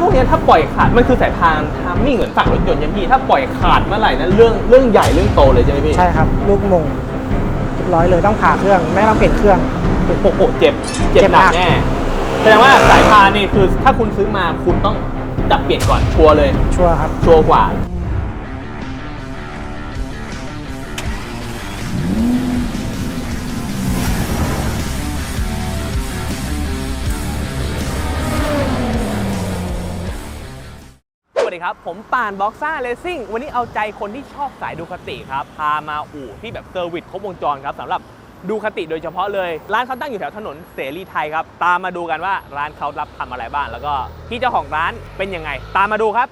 พวกเนี้ยถ้าปล่อยขาดมันคือสายพานทามมิ่งเหมือนฝั่งรถยนต์ใช่ไหมพี่ถ้าปล่อยขาดเมื่อไหร่นั้นเรื่องเรื่องใหญ่เรื่องโตเลยใช่ไหมพี่ใช่ครับ ลูกมงเรียบร้อยเลยต้องผ่าเครื่องไม่ต้องเปลี่ยนเครื่องโอ้โหเจ็บเจ็บเจ็บหหนันักกแน่แสดงว่าสายพานนี่คือถ้าคุณซื้อมาคุณต้องจับเปลี่ยนก่อนชัวร์เลยชัวร์ครับชัวร์กว่า ครับ ผมป่านบ็อกซ่าเลสซิ่งวันนี้เอาใจคนที่ชอบสายดูคติครับ พามาอู่ที่แบบเซอร์วิสครบวงจรครับสำหรับดูคติโดยเฉพาะเลย ร้านเขาตั้งอยู่แถวถนนเสรีไทยครับ ตามมาดูกันว่าร้านเขารับทำอะไรบ้างแล้วก็พี่เจ้าของร้านเป็นยังไง ตามมาดูครับ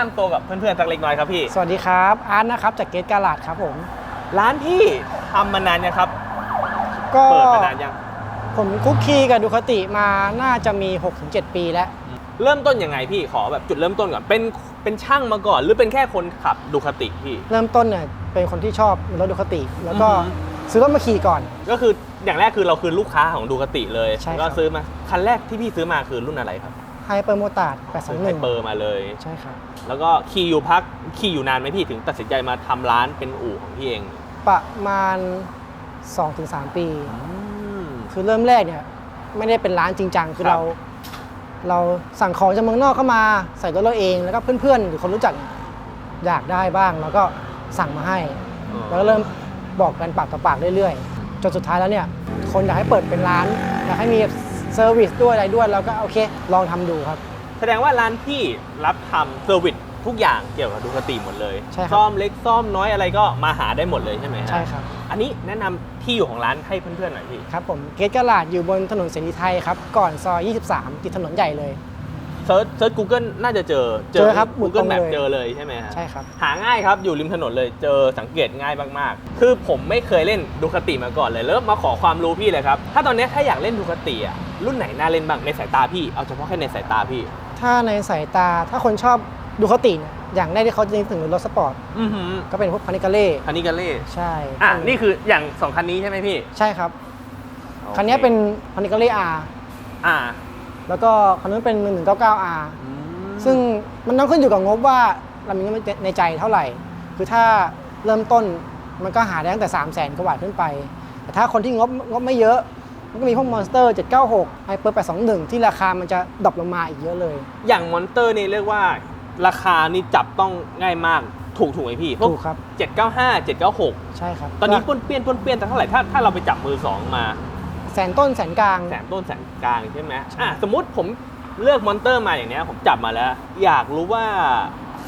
นะนำตัวกับเพื่อนๆสักเล็กน้อยครับพี่ สวัสดีครับ อาร์ตนะครับจากเกตการ์ลาดครับผม ร้านพี่ทำมานานยังครับ ก็เปิดมานานยัง ผมคุกคีกับดูคติมาน่าจะมี 6-7 ปีแล้ว เริ่มต้นยังไงพี่ขอแบบจุดเริ่มต้นก่อน เป็นเป็นช่างมาก่อน หรือเป็นแค่คนขับดูคติพี่ เริ่มต้นเนี่ยเป็นคนที่ชอบรถดูคติ แล้วก็อือฮึ ซื้อรถมาขี่ก่อน ก็คืออย่างแรกคือเราคือลูกค้าของดูคติเลย ใช่ครับ ก็ซื้อมาคันแรกที่พี่ซื้อมาคือรุ่นอะไรครับไฮเปอร์โมตาร์ดซื้อไฮเปอร์821มาเลย ใช่ครับ แล้วก็ขี่อยู่พักขี่อยู่นานไหมพี่ถึงตัดสินใจมาทำร้านเป็นอู่ของพี่เองประมาณ 2-3 ปีอืมคือเริ่มแรกเนี่ยไม่ได้เป็นร้านจริงจังคือครับเรา เราสั่งของจากเมืองนอกเข้ามาใส่รถเราเองแล้วก็เพื่อนๆหรือคนรู้จักอยากได้บ้างแล้วก็สั่งมาให้ แล้วก็เริ่มบอกกันปากต่อปากเรื่อยๆจนสุดท้ายแล้วเนี่ยคนอยากให้เปิดเป็นร้านอยากให้มี เซอร์วิสด้วยอะไรด้วยเราก็โอเค ลองทำดูครับ แสดงว่าร้านพี่รับทำเซอร์วิสทุกอย่างเกี่ยวกับดูคติหมดเลยใช่ครับซ่อมเล็กซ่อมน้อยอะไรก็มาหาได้หมดเลยใช่ไหมฮะใช่ครับ อันนี้แนะนำที่อยู่ของร้านให้เพื่อนๆหน่อยพี่ครับผมเกตกาลาดอยู่บนถนนเสรีไทยครับ ก่อนซอย 23 ติดถนนใหญ่เลยเซิร์ชเซิร์ช Google น่าจะเจอเจอครับกูเกิลตรงแมเลยปเจอเลยใช่ไหมฮะใช่ครับ หาง่ายครับอยู่ริมถนนเลยเจอสังเกตง่ายมากๆ คือผมไม่เคยเล่นดูคติมาก่อนเลยแล้วมาขอความรู้พี่เลยครับ ถ้าตอนนี้ถ้าอยากเล่นดูคติอะ รุ่นไหนน่าเล่นบ้างในสายตาพี่เอาเฉพาะแค่ในสายตาพี่ถ้าในสายตาถ้าคนชอบดูคติเนี่ยอย่างแรกที่เขาจะนึกถึงรถสปอร์ตอือหือก็เป็นพวกพานิกาเล่คันนี้กันเล่ใช่อะนี่คืออย่างสองคันนี้ใช่ไหมพี่ใช่ครับคันนี้เป็นพานิกาเล่อาอ่าแล้วก็คันนู้นเป็น 1199R ซึ่งมันต้องขึ้นอยู่กับงบว่าเรามีเงินในใจเท่าไหร่ คือถ้าเริ่มต้นมันก็หาได้ตั้งแต่ 3 0 0แสนกว่าบาทขึ้นไป แต่ถ้าคนที่งบงบไม่เยอะ มันก็มีพวก Monster 796 Hyper 821 ที่ราคามันจะดรอปลงมาอีกเยอะเลย อย่างมอนเตอร์นี่เรียกว่าราคานี่จับต้องง่ายมากถูกถูกไหมพี่พวถูกครับเจ็ดเก้าห้าเจ็ดเก้าหกใช่ครับ ตอนนี้ป้วนเปี้ยนป้วนเปี้ยนแต่เท่าไหร่ถ้าถ้าเราไปจับมือสองมาแสนต้นแสนกลาง แสนต้นแสนกลางใช่ไหมอะสมมติผมเลือกมอนเตอร์มาอย่างเนี้ยผมจับมาแล้ว อยากรู้ว่า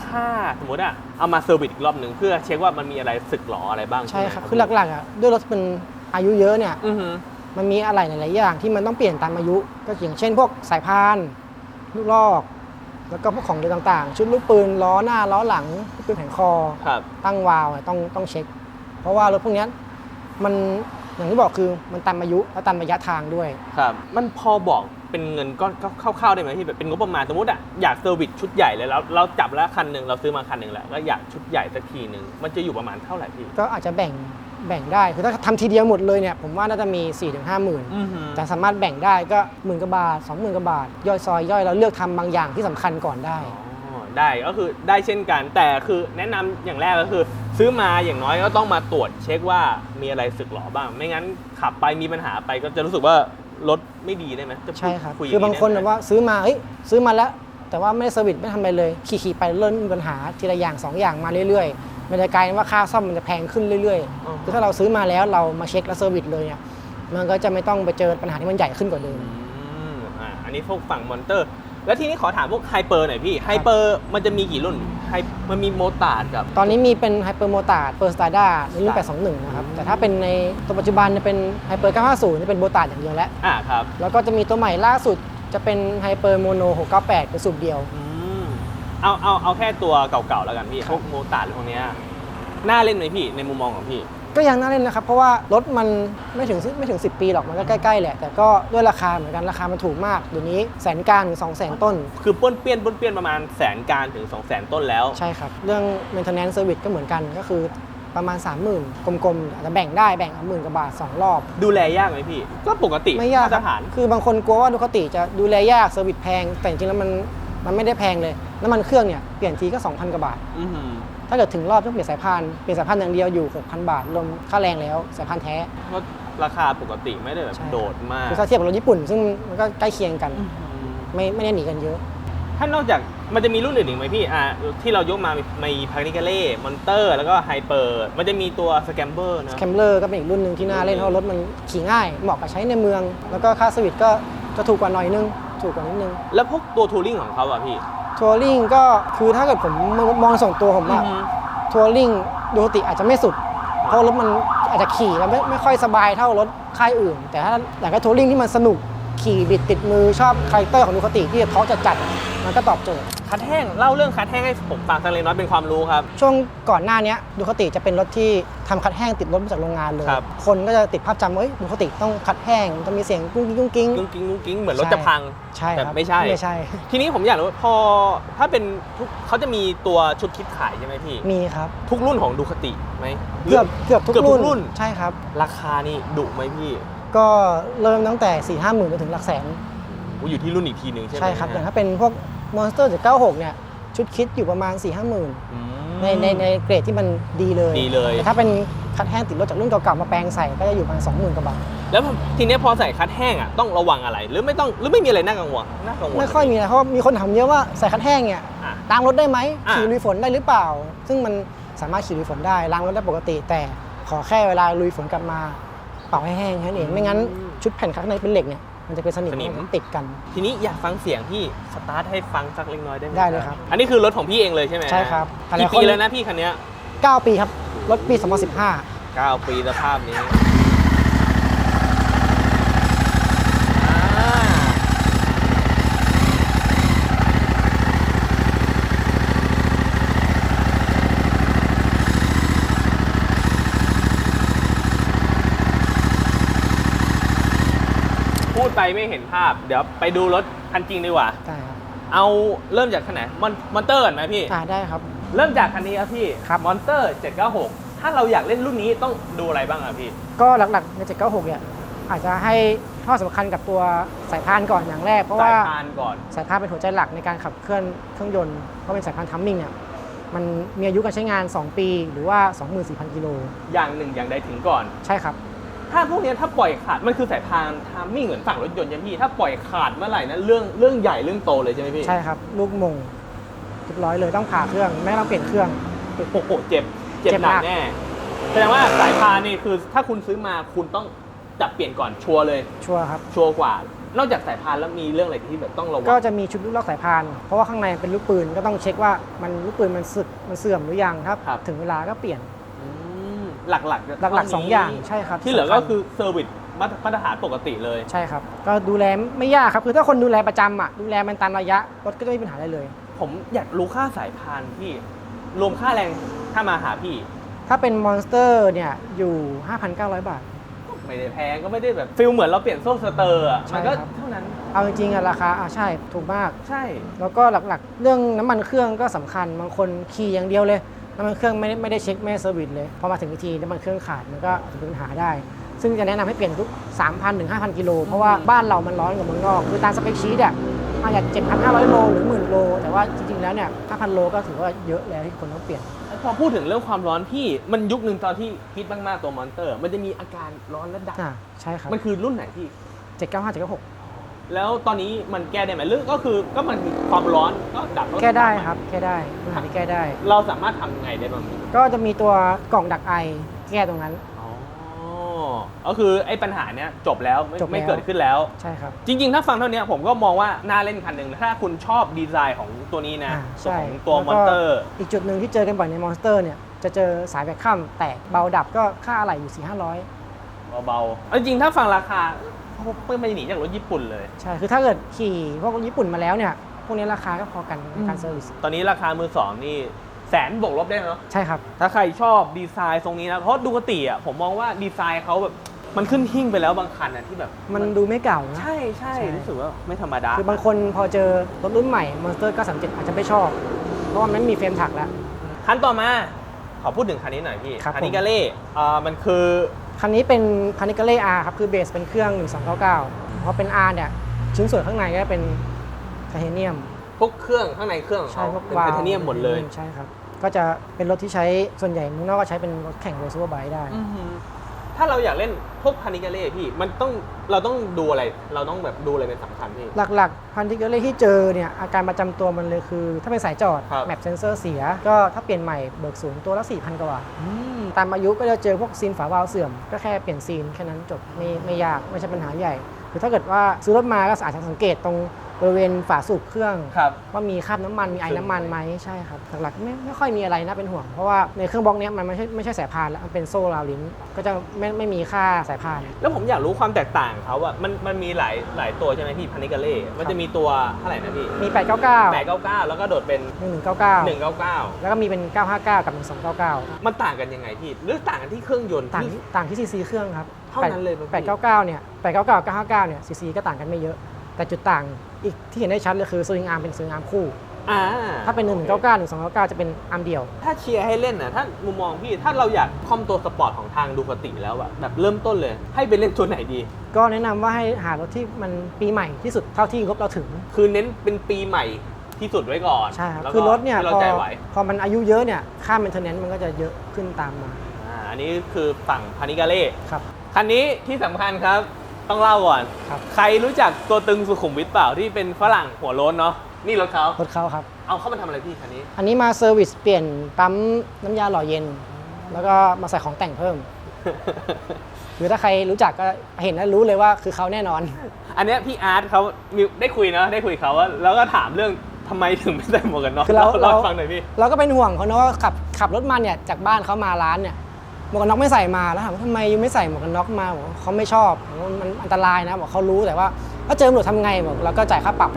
ถ้าสมมติอะเอามาเซอร์วิสอีกรอบหนึ่งเพื่อเช็คว่ามันมีอะไรสึกหรออะไรบ้างใช่ไหมครับคือหลักๆอะด้วยรถที่เป็นอายุเยอะเนี่ยอือหือ มันมีอะไรหลายๆอย่างที่มันต้องเปลี่ยนตามอายุ ก็อย่างเช่น พวกสายพานลูกลอก แล้วก็พวกของเดินต่างๆ ชุดลูกปืนล้อหน้าล้อหลังลูกปืนแผงคอ ครับ ตั้งวาล์วอะต้องต้องเช็ค เพราะว่ารถพวกเนี้ยมันอย่างที่บอกคือมันตามอายุและตามระยะทางด้วย ครับ มันพอบอกเป็นเงินก้อนคร่าวๆได้ไหมที่แบบเป็นงบประมาณสมมติอะอยากเซอร์วิสชุดใหญ่เลยแล้วเราจับแล้วคันหนึ่งเราซื้อมาคันหนึ่งแล้วก็อยากชุดใหญ่สักทีหนึ่งมันจะอยู่ประมาณเท่าไหร่พี่ ก็อาจจะแบ่ง แบ่งได้คือถ้าทำทีเดียวหมดเลยเนี่ยผมว่าน่าจะมี 4 5 0 0 0 0อือหือ แต่สามารถแบ่งได้ก็หมื่นกว่าบาท 20,000กว่าบาท ย่อยซอยย่อยแล้วเลือกทำบางอย่างที่สำคัญก่อนได้ อ๋อได้ก็คือได้เช่นกัน แต่คือแนะนำอย่างแรกก็คือ ซื้อมาอย่างน้อยก็ต้องมาตรวจเช็คว่ามีอะไรสึกหรอบ้าง ไม่งั้นขับไปมีปัญหาไปก็จะรู้สึกว่ารถไม่ดีได้ไหมจะพูดใช่ครับ ยคือบางคนได้แบไหมบว่าซื้อมาเฮ้ยซื้อมาแล้ว แต่ว่าไม่ได้เซอร์วิสไม่ทำอะไรเลย ขี่ๆไปเริ่มมีปัญหาทีละอย่างสองอย่างมาเรื่อยๆ มันจะกลายเป็นว่าค่าซ่อมมันจะแพงขึ้นเรื่อยอ๋อๆคือถ้าเราซื้อมาแล้วเรามาเช็คและเซอร์วิสเลยเนี่ยมันก็จะไม่ต้องไปเจอปัญหาที่มันใหญ่ขึ้นกว่าเดิมอืมอ่าอันนี้พวกฝั่งมอนเตอร์ แล้วทีนี้ขอถามพวกไฮเปอร์หน่อยพี่ไฮเปอร์มันจะมีกี่รุ่นไฮมันมีโมตาร์ดกับ ตอนนี้มีเป็นไฮเปอร์โมตาร์ดเปอร์สตาร์ด้าในรุ่น Star 821 นะครับ แต่ถ้าเป็นในตัวปัจจุบันจะเป็นไฮเปอร์950จะเป็นโมตาร์ดอย่างเดียวแล้วอ่าครับ แล้วก็จะมีตัวใหม่ล่าสุดจะเป็นไฮเปอร์โมโน698เป็นสูบเดียว อืม เอาเอาเอาแค่ตัวเก่าๆแล้วกันพี่พวกโมตาร์หรือพวกเนี้ยน่าเล่นไหมพี่ในมุมมองของพี่ ก็ยังน่าเล่นนะครับ เพราะว่ารถมันไม่ถึงไม่ถึง 10 ปีหรอกมันก็ใกล้ๆแหละ แต่ก็ด้วยราคาเหมือนกันราคามันถูกมากเดี๋ยวนี้แสนกลางถึงสองแสนต้น คือป้วนเปี้ยนป้วนเปี้ยนประมาณแสนการถึง2องแสนต้นแล้ว ใช่ครับ เรื่อง maintenance service ก็เหมือนกันก็คือประมาณ 30,000 กลมๆอาจจะแบ่งได้แบ่งเอาหมื่นกว่าบาท 2 รอบ ดูแลยากไหมพี่ ก็ปกติไม่ยากมาคตรัรบฐาน คือบางคนกลัวว่าดูคติจะดูแลยากเซอร์วิสแพง แต่จริงๆแล้วมัน มันไม่ได้แพงเลย น้ำมันเครื่องเนี่ยเปลี่ยนทีก็ 2,000 กว่าบาท อื้อหือถ้าเกิดถึงรอบต้องเปลี่ยนสายพานเปลี่ยนสายพานอย่างเดียวอยู่ 6,000 บาท รวมค่าแรงแล้วสายพานแท้ ก็ราคาปกติไม่ได้แบบใช่ โดดมากคือถ้าเทียบกับรถญี่ปุ่น ซึ่งมันก็ใกล้เคียงกัน อื้อหือไม่ไม่ได้หนีกันเยอะ ถ้านอกจากมันจะมีรุ่นอื่นอีกไหมพี่อ่าที่เรายกมามีมีพานิกาเล่มอนเตอร์แล้วก็ไฮเปอร์มันจะมีตัวสแกมเบอร์นะ แคมเลอร์ก็เป็นอีกรุ่นหนึ่งที่น่าเล่นเพราะรถมันขี่ง่าย เหมาะกับใช้ในเมือง แล้วก็ค่าสวิตก็จะถูกกว่าหน่อยนึง ถูกกว่านิดนึง แล้วพวกตัวทูริงของเขาอะพี่ ทัวริงก็คือถ้าเกิดผมมองส่วนตัวผมอะทัวริงดูปกติอาจจะไม่สุด เพราะรถมันอาจจะขี่แล้วไม่ไม่ค่อยสบายเท่ารถค่ายอื่น แต่ถ้าแต่ก็ทัวริงที่มันสนุก ขี่บิดติดมือชอบคาแรคเตอร์ของดูคติที่เขาจะจัดๆมันก็ตอบโจทย์ คัดแห้งเล่าเรื่องคัดแห้งให้ผมฟังสักเล็กน้อยเป็นความรู้ครับ ช่วงก่อนหน้าเนี้ยดูคติจะเป็นรถที่ทำคัดแห้งติดรถมาจากโรงงานเลย ครับคนก็จะติดภาพจำว่าเอ้ยดูคติต้องคัดแห้งจะมีเสียงกุ้งกิ้งกุ้งกิ้งกุ้งกิ้งกุ้งกิ้งเหมือนรถใช่จะพังใช่แต่ครับไม่ใช่ไม่ใช่ ทีนี้ผมอยากรู้ว่าพอถ้าเป็นทุกเขาจะมีตัวชุดคิดขายใช่ไหมพี่มีครับทุกรุ่นของดูคติไหมเกือบเกือบทุกเกือบทุกรุ่นรุ่นใช่ครับ ราคานี่ดุไหมพี่ ก็เริ่มตั้งแต่4ี่ห้าหมื่นจนถึงหลักแสนอู้อยู่ที่รุ่นอีกทีหนึ่งใช่ไหมใช่ครับฮะแต่ถ้าเป็นพวกมอนสเตอร์จาก96เนี่ยชุดคิดอยู่ประมาณ4 5 0 0 0 0อืม ในในในเกรดที่มันดีเลยดีเลย แต่ถ้าเป็นคัดแห้งติดรถจากรุ่นเก่าๆมาแปลงใส่ก็จะอยู่ประมาณ20,000กว่าบาทแล้วทีเนี้ยพอใส่คัดแห้งอะต้องระวังอะไร หรือไม่ต้องหรือไม่มีอะไรน่ากังวลน่ากังวล ไม่ค่อยมีนะเพราะมีคนถามเยอะว่าใส่คัดแห้งเนี่ยอะล้างรถได้ไหมอะ ขี่ลุยฝนได้หรือเปล่า ซึ่งมันสามารถขี่ลุยฝนได้ล้างรถได้ปกติ แต่ขอแค่เวลาลุยฝนกลับมา เป่าให้แห้งแค่นั้นเองไม่งั้นชุดแผ่นข้างในเป็นเหล็กเนี่ยมันจะเป็นสนิมมันจะติดกัน ทีนี้อยากฟังเสียงพี่สตาร์ทให้ฟังสักเล็กน้อยได้ไหมได้เลยครับอันนี้คือรถของพี่เองเลยใช่ไหมใช่ครับกี่ปีแล้วนะพี่คันเนี้ย9 ปีครับ รถปี 2015เก้าปีสภาพนี้ ไปไม่เห็นภาพ เดี๋ยวไปดูรถคันจริงดีกว่าได้ครับเอาเริ่มจากคันไหนมอนมอนเตอร์ก่อนไหมพี่ อ่าได้ครับ เริ่มจากคันนี้ครับพี่ครับ มอนเตอร์ 796 ถ้าเราอยากเล่นรุ่นนี้ต้องดูอะไรบ้างอะพี่ ก็หลักๆใน796เนี่ยอาจจะให้ข้อสำคัญกับตัวสายพานก่อนอย่างแรก เพราะสาว่ายพานก่อน สายพานเป็นหัวใจหลักในการขับเคลื่อนเครื่องยนต์เพราะเป็นสายพานทัมมิ่งเนี่ยมันมีอายุการใช้งาน 2 ปีหรือว่า 24,000 กิโลอย่างหนึ่งอย่างใดถึงก่อน ใช่ครับ ถ้าพวกเนี้ยถ้าปล่อยขาดมันคือสายพานทามมิ่งเหมือนฝั่งรถยนต์ใช่ไหมพี่ถ้าปล่อยขาดเมื่อไหร่นะเรื่องเรื่องใหญ่เรื่องโตเลยใช่ไหมพี่ใช่ครับ ลูกมงเรียบร้อยเลยต้องผ่าเครื่องไม่ต้องเปลี่ยนเครื่องโอ้โหเจ็บเจ็บเจ็บหนักหนักแน่แสดงว่าสายพานนี่คือถ้าคุณซื้อมาคุณต้องจับเปลี่ยนก่อนชัวร์เลยชัวร์ครับชัวร์กว่า นอกจากสายพานแล้วมีเรื่องอะไรที่แบบต้องระวังก็จะมีชุดลูกล็อกสายพานเพราะว่าข้างในเป็นลูกปืนก็ต้องเช็คว่ามันลูกปืนมันสึกมันเสื่อมหรือยังครับครับถึงเวลาก็เปลี่ยนอืม หลักๆจะหลักๆสองอย่างใช่ครับที่เหลือก็สำญคือเซอร์วิสมาตรฐานปกติเลยใช่ครับ ก็ดูแลไม่ยากครับ คือถ้าคนดูแลประจำอะดูแลมันตามระยะรถก็จะไม่มีปัญหาอะไรเลย ผมอยากรู้ค่าสายพานพี่รวมค่าแรงถ้ามาหาพี่ ถ้าเป็นมอนสเตอร์เนี่ยอยู่ 5,900 บาท ไม่ได้แพงก็ไม่ได้แบบฟิลเหมือนเราเปลี่ยนโซ่สเตอร์อะใช่มันก็ครับเท่านั้นเอาจริงๆอะราคาอะใช่ถูกมากใช่ แล้วก็หลักๆ เรื่องน้ำมันเครื่องก็สำคัญบางคนขี่อย่างเดียวเลย น้ำมันเครื่องไม่ได้ไม่ได้เช็คไม่ได้เซอร์วิสเลย พอมาถึงวิธีน้ำมันเครื่องขาดมันก็อาจจะเป็นปัญหาได้ ซึ่งจะแนะนำให้เปลี่ยนทุก 3,000ถึง5,000 กิโล เพราะว่าบ้านเรามันร้อนกว่าเมืองนอก คือตามสเปคชีตอะอาจจะ7,500 โลหรือ10,000โล แต่ว่าจริงๆ แล้วเนี่ย 5,000 โลก็ถือว่าเยอะแล้วที่คนต้องเปลี่ยน พอพูดถึงเรื่องความร้อนพี่มันยุคหนึ่งตอนที่ฮิตมากๆตัวมอนเตอร์ มันจะมีอาการร้อนและดับอ่าใช่ครับ มันคือรุ่นไหนพี่ 795 796 แล้วตอนนี้มันแก้ได้ไหมหรือก็คือก็มันคือความร้อนก็ดับแก้ได้ครับแก้ได้ปัญหาที่แก้ได้ เราสามารถทำยังไงได้บ้างก็จะมีตัวกล่องดักไอแก้ตรงนั้น อ๋อก็คือไอ้ปัญหาเนี้ยจบแล้วไม่จบแล้ว ไม่เกิดขึ้นแล้ว ใช่ครับ จริงๆ ถ้าฟังเท่านี้ผมก็มองว่าน่าเล่นคันหนึ่งถ้าคุณชอบดีไซน์ของตัวนี้นะอ่าตัวใช่ของตัวแล้วมก็อนเตอร์ อีกจุดหนึ่งที่เจอกันบ่อยในมอนสเตอร์เนี่ยจะเจอสายแบคคัมแตกเบาดับก็ค่าอะไหล่อยู่4 5 0 0 เบาๆเอาจริงๆถ้าฟังราคา เขาไม่หนีจากรถญี่ปุ่นเลย ใช่ คือถ้าเกิดขี่พวกญี่ปุ่นมาแล้วเนี่ย พวกนี้ราคาก็พอกันในการเซอร์วิส ตอนนี้ราคามือสองนี่แสนบวกลบได้เนาะ ใช่ครับ ถ้าใครชอบดีไซน์ทรงนี้นะ เพราะดูกติอะผมมองว่าดีไซน์เขาแบบมันขึ้นหิ้งไปแล้วบางคันอะที่แบบ มันดูไม่เก่านะ ใช่ใช่ใช่รู้สึกว่าไม่ธรรมดา คือบางคนพอเจอรถรุ่นใหม่ Monster 937 อาจจะไม่ชอบ เพราะว่ามันมีเฟรมถักแล้ว คันต่อมาขอพูดถึงคันนี้หน่อยพี่ครับคันนี้ผมกาเล่อ่ามันคือ คันนี้เป็นพานิกาเล่ R ครับ คือเบสเป็นเครื่อง 1299 เพราะเป็น R เนี่ย ชิ้นส่วนข้างในก็เป็นไทเทเนียม พวกเครื่องข้างในเครื่องของใช่เขาพวกเป็นวาไทล์วเทเนียมหมดเลย ใช่ครับ ก็จะเป็นรถที่ใช้ส่วนใหญ่เมืองนอกก็ใช้เป็นรถแข่งโรซูเปอร์ไบค์ได้ อือหือ ถ้าเราอยากเล่นพวกพานิกาเล่พี่ มันต้องเราต้องดูอะไร เราต้องแบบดูอะไรเป็นสำคัญพี่ หลักๆ พันธิกาเล่ที่เจอเนี่ยอาการประจำตัวมันเลยคือ ถ้าเป็นสายจอดครับ แมปเซนเซอร์เสีย ก็ถ้าเปลี่ยนใหม่เบิกศูนย์ตัวละ 4,000 กว่าบาทตามอายุก็จะเจอพวกซีนฝาวาล์วเสื่อม ก็แค่เปลี่ยนซีนแค่นั้นจบไม่ไม่ยากไม่ใช่ปัญหาใหญ่ คือถ้าเกิดว่าซื้อรถมาก็อาจจะสังเกตตรง บริเวณฝาสูบเครื่องครับ ว่ามีคราบน้ำมันมีไอน้ำมันไหมใช่ครับหลักๆไม่ไม่ค่อยมีอะไรน่าเป็นห่วง เพราะว่าในเครื่องบล็อกเนี้ยมันไม่ใช่ไม่ใช่สายพานแล้วมันเป็นโซ่ราวลิ้นก็จะไม่ไม่มีค่าสายพาน แล้วผมอยากรู้ความแตกต่างเขาอะมันมันมีหลายหลายตัวใช่ไหมพี่พานิกาเล่ มันจะมีตัวเท่าไหร่นะพี่มี 899แปดเก้าเก้าแล้วก็โดดเป็น1199หนึ่งเก้าเก้าแล้วก็มีเป็น 959 กับ 1299 มันต่างกันยังไงพี่ หรือต่างกันที่เครื่องยนต์ต่างที่ที่ต่างที่ซีซีเครื่องครับเท่านั้นเลยป่ะพี่899เนี่ย899กับ959เนี่ยซีซีก็ต่างกันไม่เยอะ แต่จุดต่างอีกที่เห็นได้ชัดเลยคือสวิงอาร์มเป็นสวิงอาร์มคู่ อ่าถ้าเป็น1199 1299 จะเป็นอาร์มเดียว ถ้าเชียร์ให้เล่นนะถ้ามุมมองพี่ถ้าเราอยากคอมตัวสปอร์ตของทางดูคติแล้วอะแบบเริ่มต้นเลย ให้ไปเล่นตัวไหนดี ก็แนะนำว่าให้หารถที่มันปีใหม่ที่สุดเท่าที่งบเราถึง คือเน้นเป็นปีใหม่ที่สุดไว้ก่อนใช่ครับ แล้วก็คือรถเนี่ยที่เราพอใจไหว พอมันอายุเยอะเนี่ยค่า maintenance มันก็จะเยอะขึ้นตามมาอ่าอันนี้คือฝั่งพานิกาเล่ ครับ คันนี้ที่สำคัญครับ ต้องเล่าก่อนครับ ใครรู้จักตัวตึงสุขุมวิทเปล่าที่เป็นฝรั่งหัวโล้นเนาะนี่รถเขารถเขาครับ เอาเข้ามาทำอะไรพี่คันนี้ อันนี้มาเซอร์วิสเปลี่ยนปั๊มน้ำยาหล่อเย็น แล้วก็มาใส่ของแต่งเพิ่ม คือถ้าใครรู้จักก็เห็นแล้วรู้เลยว่าคือเขาแน่นอน อันเนี้ยพี่อาร์ตเขามีได้คุยนะได้คุยกับเขาว่าแล้วก็ถามเรื่องทำไมถึงไม่ใส่หมวกกันน็อกคือเราเล่าเรา ให้ฟังหน่อยพี่ เราก็เป็นห่วงเขานะว่าขับขับรถมาเนี่ยจากบ้านเขามาร้านเนี่ย หมวกกันน็อกไม่ใส่มาแล้วถามว่าทำไมยูไม่ใส่หมวกกันน็อกมาบอกว่าเขาไม่ชอบบอกว่ามันอันตรายนะบอกเขารู้แต่ว่าถ้าเจอตำรวจทำไงบอกเราก็จ่ายค่าปรับ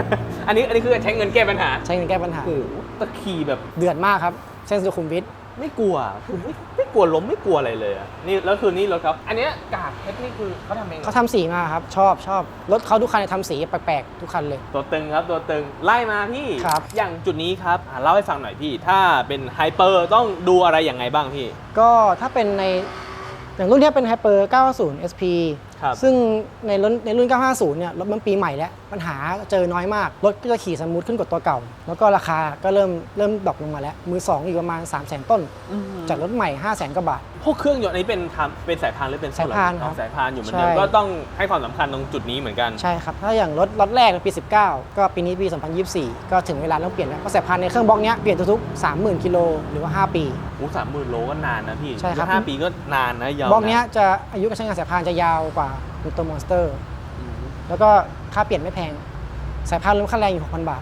อันนี้อันนี้คือใช้เงินแก้ปัญหาใช้เงินแก้ปัญหาโอ้โหตะขี่แบบเดือดมากครับเส้นสุขุมวิท ไม่กลัวคือไม่ไม่กลัวล้มไม่กลัวอะไรเลยอะนี่แล้วคือนี่รถเขาอันเนี้ยกากเพชรนี่คือเขาทำเองเหรอเขาทำสีมาครับ ชอบชอบรถเขาทุกคันเนี่ยทำสีแปลกๆทุกคันเลย ตัวตึงครับตัวตึงไล่มาพี่ ครับ อย่างจุดนี้ครับอะเล่าให้ฟังหน่อยพี่ ถ้าเป็นไฮเปอร์ต้องดูอะไรอย่างไงบ้างพี่ ก็ถ้าเป็นในอย่างรุ่นเนี้ยเป็น Hyper 950 SP ครับซึ่งในรุ่นในรุ่น 950 เนี่ยรถมันปีใหม่แล้ว ปัญหาเจอน้อยมาก รถก็จะขี่สมูทขึ้นกว่าตัวเก่า แล้วก็ราคาก็เริ่มเริ่มดรอปลงมาแล้ว มือ2อยู่ประมาณ 3 0 0 0 0 0 ต้น จากรถใหม่ 5 0 0 0 0 0กว่าบาท พวกเครื่องยนต์อันนี้เป็นทำเป็นสายพานหรือเป็นโซ่สายพานอ๋อครับสายพานอยู่เหมือนเดิมใช่ก็ต้องให้ความสำคัญตรงจุดนี้เหมือนกัน ใช่ครับ ถ้าอย่างรถรถแรกในปี 19 ก็ปีนี้ปี 2024 ก็ถึงเวลาต้องเปลี่ยนแล้วเพราะสายพานในเครื่องบล็อกเนี้ยเปลี่ยนทุกๆ30,000กิโลหรือว่า 5 ปีโอ้สามหมื่นโลก็นานนะพี่ใช่ครับห้าปีก็นานนะยาวบล็อกเนี้ยนะจะอายุการใช้งานสายพานจะยาวกว่า ตัวมอนสเตอร์อืมแล้วก็ค่าเปลี่ยนไม่แพง สายพานรวมค่าแรงอยู่ 6,000 บาท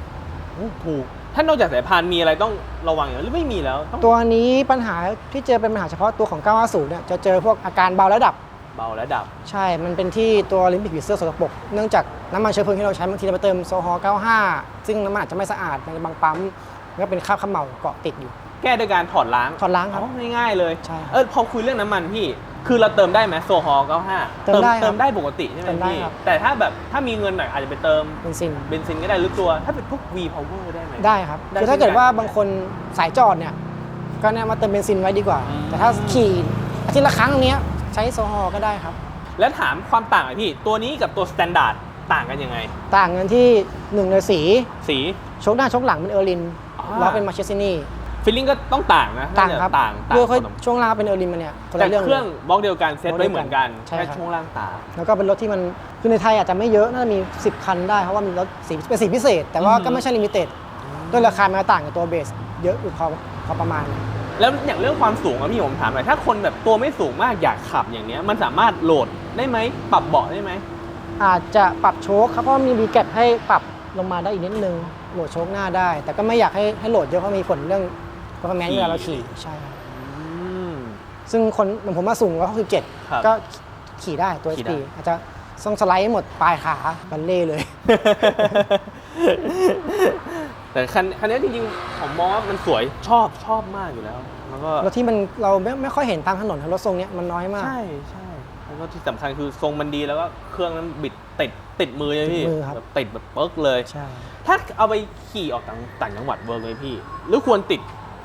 โอ้ถูก ถ้านอกจากสายพานมีอะไรต้องระวังอย่างหรือไม่มีแล้วต้องตัวนี้ปัญหาที่เจอเป็นปัญหาเฉพาะตัวของ 950 เนี่ย จะเจอพวกอาการเบาและดับ เบาและดับ ใช่ มันเป็นที่ตัวลิมบิกวิเซอร์สกปรก เนื่องจากน้ำมันเชื้อเพลิงที่เราใช้บางทีเราไปเติมโซฮอล์95 ซึ่งน้ำมันอาจจะไม่สะอาดในบางปั๊มมันก็เป็นคราบเขม่าเกาะติดอยู่ แก้ด้วยการถอดล้าง ถอดล้างครับอ๋อง่ายๆเลย ใช่ครับเออพอคุยเรื่องน้ำมันพี่ คือเราเติมได้ไหมโซฮอล์95เติมได้ครับเติมได้ปกติใช่ไหมเติมได้พี่ครับ แต่ถ้าแบบถ้ามีเงินหน่อยอาจจะไปเติมเป็นซินเบนซินก็ได้หรือตัว ถ้าเป็นพวก V power ได้ไหม ได้ครับได้คือถ้าเกิดเช่นกันว่าบางคนสายจอดเนี่ยก็เนี่ยมาเติมเบนซินไว้ดีกว่า อืม แต่ถ้าขี่อาทิตย์ละครั้งเนี้ยใช้โซฮอล์ก็ได้ครับ แล้วถามความต่างหน่อยพี่ ตัวนี้กับตัวสแตนดาร์ดต่างกันยังไง ต่างกันที่หนึ่งเลยสี สีโชคหน้าโชคหลังเป็นเออร์ลินอ่า ล้อเป็นมาเชสซินี่ ฟีลลิ่งก็ต้องต่างนะต่างครับต่างต่างด้วยเขาพอสมช่วงล่างเป็นเออร์ลินมาเนี่ยคนแต่ละเรื่องเครื่องลยบล็อกเดียวกันเซตบล็อกไว้เดียวกันเหมือนกันใช่แค่ครับช่วงล่างต่าง แล้วก็เป็นรถที่มันคือในไทยอาจจะไม่เยอะน่าจะมี 10 คันได้เพราะว่ามีรถสีเป็นสีพิเศษ แต่ว่าอืมก็ไม่ใช่ลิมิเต็ดด้วยราคามันก็ต่างกับตัวเบส เยอะอยู่พอพอประมาณ แล้วอย่างเรื่องความสูงอะพี่ผมถามหน่อยถ้าคนแบบตัวไม่สูงมากอยากขับอย่างเนี้ยมันสามารถโหลดได้ไหมปรับเบาะได้ไหมอาจจะปรับโชคครับเพราะว่ามีรีแกปให้ปรับลงมาได้อีกนิดนึงโหลดโชคหน้าได้ แต่ก็ไม่อยากให้ให้โหลดเยอะเพราะมีผลเรื่อง performance ขี่เวลาเราขี่ใช่ครับอืมซึ่งคนเหมือนผมมาสูงครับ167ก็ขี่ได้ตัวขี่ SP ได้อาจจะต้องสไลด์ให้หมดปลายขาบันเล่เลย แต่คันคันนี้จริงๆผมมองว่ามันสวยชอบชอบมากอยู่แล้ว แล้วก็รถที่มันเราไม่ไม่ค่อยเห็นตามถนนครับรถทรงเนี้ยมันน้อยมากใช่ใช่แล้วก็ที่สำคัญคือทรงมันดีแล้วก็เครื่องนั้นบิดติดติดมือเลยพี่ติดมือครับแบบติดแบบเปิ๊กเลย ใช่ ถ้าเอาไปขี่ออกต่างต่างจังหวัดเวิร์กเลยพี่ หรือควรติด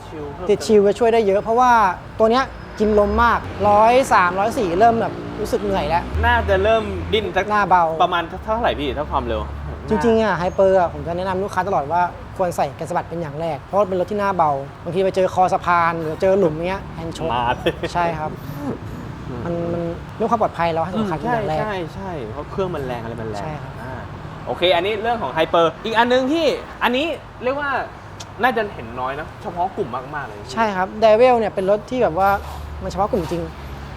ชิลเพิ่มติดชิลจะช่วยได้เยอะ เพราะว่าตัวเนี้ยกินลมมากร้อยสามร้อยสี่เริ่มแบบรู้สึกเหนื่อยแล้ว น่าจะเริ่มดิ้นสักหน้าเบา ประมาณเท่าไหร่พี่ถ้าความเร็ว จริงๆอะไฮเปอร์อะผมจะแนะนำลูกค้าตลอดว่าควรใส่กันสะบัดเป็นอย่างแรก เพราะว่าเป็นรถที่หน้าเบาบางทีไปเจอคอสะพานหรือเจอหลุมเงี้ยแฮนด์ชกมาเลย ใช่ครับ มันมันเรื่องความปลอดภัยเราให้อืมสำคัญเป็นใช่อย่างแรก ใช่ใช่เพราะเครื่องมันแรงอะไรมันแรงใช่ครับ อ่าโอเค อันนี้เรื่องของไฮเปอร์ อีกอันนึงที่อันนี้เรียกว่า น่าจะเห็นน้อยนะ เฉพาะกลุ่มมาก ๆ เลยใช่ครับเดวิลเนี่ยเป็นรถที่แบบว่ามันเฉพาะกลุ่มจริง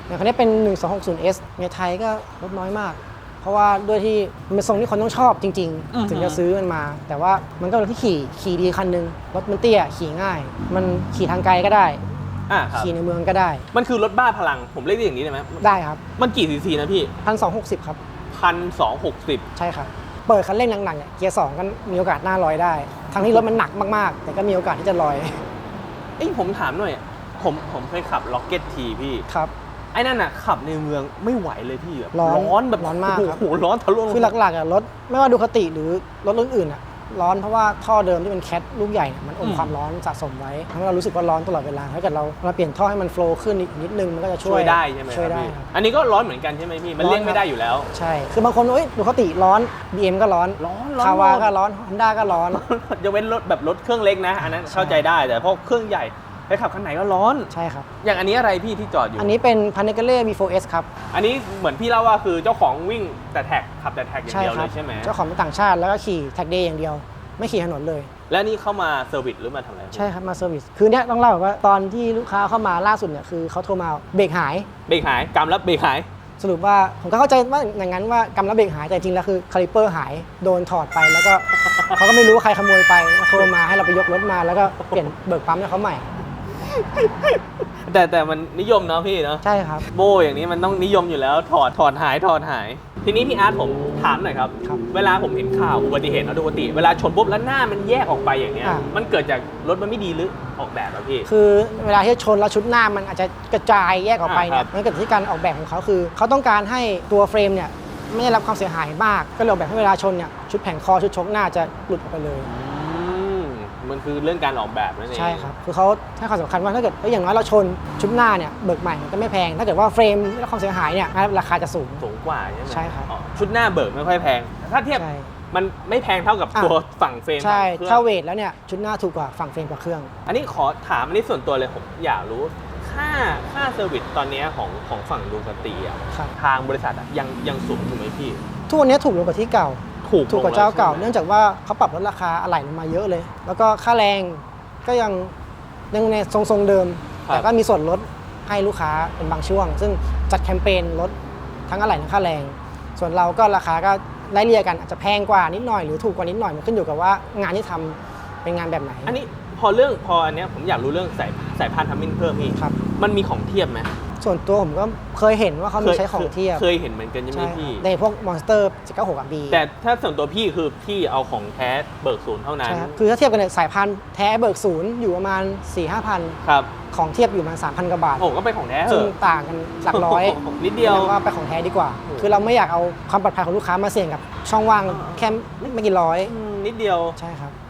อย่างคันนี้เป็น 1260S ในไทยก็รถน้อยมาก เพราะว่าด้วยที่มันเป็นทรงที่คนต้องชอบจริง ๆ ถึงจะซื้อมันมา แต่ว่ามันก็เป็นรถที่ขี่ขี่ดีคันหนึงรถมันเตี้ยขี่ง่าย มันขี่ทางไกลก็ได้ อ่าครับขี่ในเมืองก็ได้มันคือรถบ้าพลังผมเรียกได้อย่างนี้ได้ไหมได้ครับมันกี่ซีซีนะพี่พันสองหกสิบครับพันสองหกสิบใช่ครับเปิดคันเร่งหนักๆเนี่ยเกียร์สองก็มีโอกาสหน้าลอยได้ ทั้งที่รถมันหนักมากๆ แต่ก็มีโอกาสที่จะลอย เอ้ยผมถามหน่อย ผมผมเคยขับล็อกเก็ตทีพี่ ครับ ไอ้นั่นน่ะขับในเมืองไม่ไหวเลยพี่แบบร้อนร้อนแบบร้อนมากครับ โอ้โหร้อนทะลุลงคือหลักๆอะรถไม่ว่าดูคติหรือรถรุ่นอื่นอะ ร้อนเพราะว่าท่อเดิมที่เป็นแคทลูกใหญ่เนี่ยมันอมความร้อนสะสมไว้ทำให้เรารู้สึกว่าร้อนตลอดเวลาถ้าเกิดเราเราเปลี่ยนท่อให้มันโฟล์ขึ้นอีกนิดนึงมันก็จะช่ช่ววยยได้ใช่ไหมช่วยได้พี่ครับ อันนี้ก็ร้อนเหมือนกันใช่ไหมพี่ มันร้อนเลี่ยงครัไม่บได้อยู่แล้ว ใช่ คือบางคนเอ้ยดูคติร้อน BM ก็ร้อนร้อนร้อน คาวาหมดก็ร้อนฮอนด้าก็ร้อนจะเว้นรถแบบรถเครื่องเล็กนะ อันนั้นเข้าใจได้แต่พวกเครื่องใหญ่ ไปขับคันไหนก็ร้อน ใช่ครับ อย่างอันนี้อะไรพี่ที่จอดอยู่ อันนี้เป็นพานิเกเล่ V4S ครับ อันนี้เหมือนพี่เล่าว่าคือเจ้าของวิ่งแต่แท็กขับแต่แท็กอย่างใช่เดียวคเลรัยใช่ไหมเจ้าของเป็นต่างชาติแล้วก็ขี่แท็กเดย์อย่างเดียว ไม่ขี่ถนนเลย และนี่เข้ามาเซอร์วิสหรือมาทำอะไรใช่ครับมาเซอร์วิสคือเนี้ยต้องเล่าแบบว่าตอนที่ลูกค้าเข้ามาล่าสุดเนี่ยคือเขาโทรมาเบรกหายเบรกหายกำแล้วเบรกหายสรุปว่าผมก็เข้าใจว่าอย่างนั้นว่ากำลังเบรกหายแต่จริงแล้วคือคาลิเปอร์หายโดนถอดไปแล้วก็เขาก็ไม่รู้ว่าใครขโมยไปโทรมาให้เราไปยกรถมาแล้วก็เปลี่ยนเบิกปั๊มให้เขาใหม่ แต่แต่มันนิยมเนาะพี่เนาะใช่ครับ โบอย่างนี้มันต้องนิยมอยู่แล้วถอดถอดหายถอดหาย ทีนี้พี่อาร์ตผมถามหน่อยครับ ครับเวลาผมเห็นข่าวอุบัติเหตุเอาดูปกติ เวลาชนปุ๊บแล้วหน้ามันแยกออกไปอย่างเนี้ย อ่ามันเกิดจากรถมันไม่ดีหรือออกแบบอะพี่ คือเวลาที่ชนแล้วชุดหน้ามันอาจจะกระจายแยกออกไปเนี่อ่ายครับ มันเกิดที่การออกแบบของเขาคือ เขาต้องการให้ตัวเฟรมเนี่ยไม่ได้รับความเสียหายมาก ก็เลยออกแบบให้เวลาชนเนี่ยชุดแผงคอชุดชกหน้าจะหลุดออกไปเลยอื มมันคือเรื่องการออกแบบนั่นเองใช่ครับ คือเขาให้ความสำคัญว่าถ้าเกิดเอ้ยอย่างน้อยเราชนชุดหน้าเนี่ยเบิกใหม่มันก็ไม่แพง ถ้าเกิดว่าเฟรมได้รับความเสียหายเนี่ยราคาจะสูงสูงกว่าใช่ไหมใช่ครับอ๋อชุดหน้าเบิกไม่ค่อยแพง ถ้าเทียบใช่มันไม่แพงเท่ากับอะตัวฝั่งเฟรมใช่ฝั่งเครื่องถ้าเวทแล้วเนี่ยชุดหน้าถูกกว่าฝั่งเฟรมกว่าเครื่อง อันนี้ขอถามอันนี้ส่วนตัวเลยผมอยากรู้ค่าค่าเซอร์วิสตอนเนี้ยของของฝั่งดูคาติอะครับทางบริษัทอะยังยังสูงอยู่ไหมพี่ทุกวันนี้ถูกลงกว่าที่เก่า ถูกถูกกว่าลงเจ้าแล้เก่าใช่ไหมเนื่องจากว่าเขาปรับลดราคาอะไหล่ลงมาเยอะเลย แล้วก็ค่าแรงก็ยังยังในทรงๆเดิม แต่ก็มีส่วนลดให้ลูกค้าเป็นบางช่วง ซึ่งจัดแคมเปญลดทั้งอะไหล่ทั้งค่าแรง ส่วนเราก็ราคาก็ไล่เลี่ยกันอาจจะแพงกว่านิดหน่อยหรือถูกกว่านิดหน่อยมันขึ้นอยู่กับว่างานที่ทำเป็นงานแบบไหน อันนี้พอเรื่องพออันเนี้ยผมอยากรู้เรื่องสายสายพานทัมมินเพิ่มพี่ครับมันมีของเทียบไหม ส่วนตัวผมก็เคยเห็นว่าเขามีใช้ของเทียบเคยเห็นเหมือนกันใช่ไหมใช่ครับพี่ ในพวกมอนสเตอร์796กับ B แต่ถ้าส่วนตัวพี่คือพี่เอาของแท้เบิกศูนย์เท่านั้นใช่ครับคือถ้าเทียบกันเนี่ยสายพันธุ์แท้เบิกศูนย์อยู่ประมาณ 4 5 พันครับของเทียบอยู่ประมาณ3,000กว่าบาทโอ้ก็เป็นของแท้เหซึ่งอะต่างกันหลักร้อยนิดเดียวแนะนำว่าไปของแท้ดีกว่าโอ้คือเราไม่อยากเอาความปลอดภัยของลูกค้ามาเสี่ยงกับช่องว่างแค่ไม่กี่ร้อยอืมนิดเดียวใช่ครับแล้ว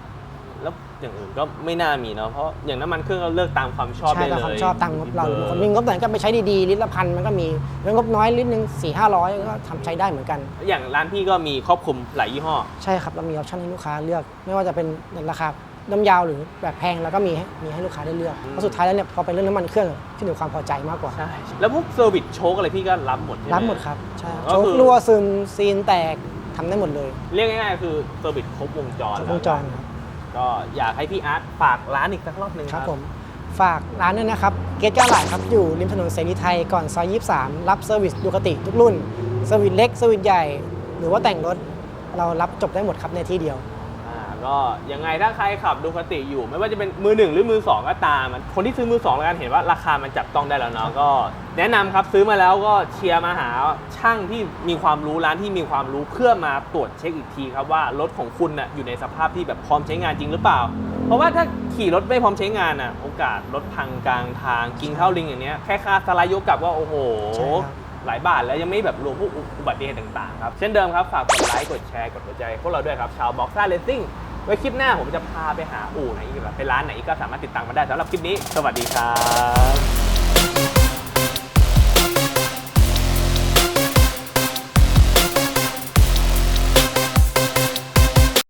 อย่างอื่นก็ไม่น่ามีเนาะเพราะอย่างน้ำมันเครื่องเราเลือกตามความชอบใช่ได้เราเลยความชอบตังงบเราออคนมีงบไหนก็ไปใช้ดีๆลิตรละพันมันก็มีแล้วงบน้อยลิตรหนึ่งสี่ห้าร้อยก็ทำใช้ได้เหมือนกัน อย่างร้านพี่ก็มีครอบคลุมหลายยี่ห้อ ใช่ครับเรามีออปชั่นให้ลูกค้าเลือก ไม่ว่าจะเป็นในราคาน้ำยาวหรือแบบแพงเราก็มีให้มีให้ลูกค้าได้เลือกอืมเพราะสุดท้ายแล้วเนี่ยพอเป็นเรื่องน้ำมันเครื่องขึ้นอยู่กับความพอใจมากกว่า ใช่ แล้วพวกเซอร์วิสโชคอะไรพี่ก็รับหมดใช่ไหมรับหมดครับใช่ครับก็โชคืคอรั่วซึมซีนแตกทำได้หมดเลยเรียกง่ายๆคือเซอร์วิสครบวงจรครบวงจรครับ ก็อยากให้พี่อาร์ตฝากร้านอีกสักรอบหนึ่งคครัรับบผม ฝากร้านด้วยนะครับ เกตก้าหลายครับ อยู่ริมถนนเสรีไทยก่อนซอย 23 รับเซอร์วิสดูคติทุกรุ่นเซอร์วิสเล็กเซอร์วิสใหญ่ หรือว่าแต่งรถ เรารับจบได้หมดครับในที่เดียวอ่า ก็ยังไงถ้าใครขับดูคติอยู่ ไม่ว่าจะเป็นมือหนึ่งหรือมือสองก็ตามมันคนที่ซื้อมือสองแล้วกันเห็นว่าราคามันจับต้องได้แล้วเนาะก็ แนะนำครับซื้อมาแล้วก็เชียร์มาหาช่างที่มีความรู้ร้านที่มีความรู้เพื่อมาตรวจเช็คอีกทีครับว่ารถของคุณน่ะอยู่ในสภาพที่แบบพร้อมใช้งานจริงหรือเปล่า เพราะว่าถ้าขี่รถไม่พร้อมใช้งานน่ะ โอกาสรถพังกลางทางกินข้าวลิงอย่างเนี้ยแค่ค่าสไลด์ยกกลับก็โอ้โหใช่ครับหลายบาทแล้วยังไม่แบบรวมพวกอุบัติเหตุต่างๆครับ เช่นเดิมครับ ฝากกดไลค์ กดแชร์ กดหัวใจพวกเราด้วยครับ ชาวบ็อกซ่าเลสซิ่ง ไว้คลิปหน้าผมจะพาไปหาอู่ไหนอีกแบบไปร้านไหนอีกก็สามารถติดตามมาได้สำหรับคลิปนี้ สวัสดีครับ